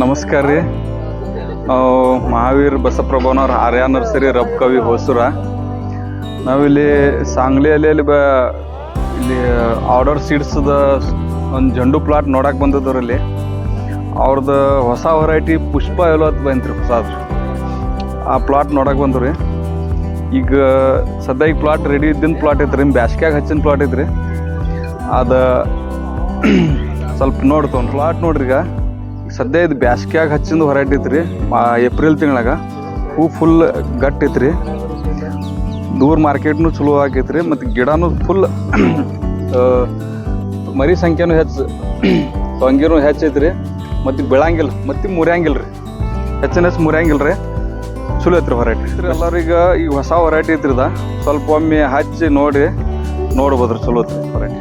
ನಮಸ್ಕಾರ ರೀ. ಮಹಾವೀರ್ ಬಸಪ್ರಭವನವ್ರ ಆರ್ಯ ನರ್ಸರಿ ರಬ್ ಕವಿ ಹೊಸೂರ. ನಾವಿಲ್ಲಿ ಸಾಂಗ್ಲಿಯಲ್ಲಿ ಅಲ್ಲಿ ಬ ಇಲ್ಲಿ ಆರ್ಡರ್ ಸೀಡ್ಸ್ದ ಒಂದು ಜಂಡು ಪ್ಲಾಟ್ ನೋಡಕ್ಕೆ ಬಂದದ್ರಲ್ಲಿ ಇಲ್ಲಿ. ಅವ್ರದ್ದು ಹೊಸ ವೆರೈಟಿ ಪುಷ್ಪ ಎಲ್ಲೋ ಬಂತು ಬಂತ್ರಿ ಹೊಸದು. ಆ ಪ್ಲಾಟ್ ನೋಡಕ್ಕೆ ಬಂದ್ರಿ ಈಗ ಸದ್ಯ ಈಗ ಪ್ಲಾಟ್ ರೆಡಿ ಇದ್ದಿನ ಪ್ಲಾಟ್ ಐತ್ರಿ ಬ್ಯಾಸ್ಗ್ಯಾಗ ಹಚ್ಚಿನ ಪ್ಲಾಟ್ ಐತ್ರಿ. ಅದು ಸ್ವಲ್ಪ ನೋಡ್ತವ್ ಪ್ಲಾಟ್ ನೋಡ್ರಿ ಈಗ. ಸದ್ಯ ಇದು ಬ್ಯಾಸ್ಗ್ಯಾಗ ಹಚ್ಚಿಂದು ಹೊರಟಿ ಐತ್ರಿ ಏಪ್ರಿಲ್ ತಿಂಗಳಾಗ. ಹೂ ಫುಲ್ ಗಟ್ಟಿ ರೀ ದೂರ ಮಾರ್ಕೆಟ್ನು ಚಲೋ ಆಗೈತ್ರಿ, ಮತ್ತು ಗಿಡನೂ ಫುಲ್ ಮರಿ ಸಂಖ್ಯೆನೂ ಹೆಚ್ಚು ಟೊಂಗಿನೂ ಹೆಚ್ಚೈತೆ ರೀ ಮತ್ತು ಬೆಳಂಗಿಲ್ಲ, ಮತ್ತು ಮುರಿಯಂಗಿಲ್ಲ ರೀ ಹೆಚ್ಚಿನ ಹೆಚ್ಚು ಮುರಿಯಂಗಿಲ್ಲ ರೀ ಚಲೋ ಐತ್ರಿ ಹೊರಟಿ ಎಲ್ಲರಿಗೆ ಈಗ ಹೊಸ ವೆರೈಟಿ ಐತ್ರಿ ಇದ. ಸ್ವಲ್ಪ ಒಮ್ಮೆ ಹಚ್ಚಿ ನೋಡಿ, ನೋಡ್ಬೋದ್ರಿ ಚಲೋ ಐತ್ರಿ ಹೊರೈಟಿ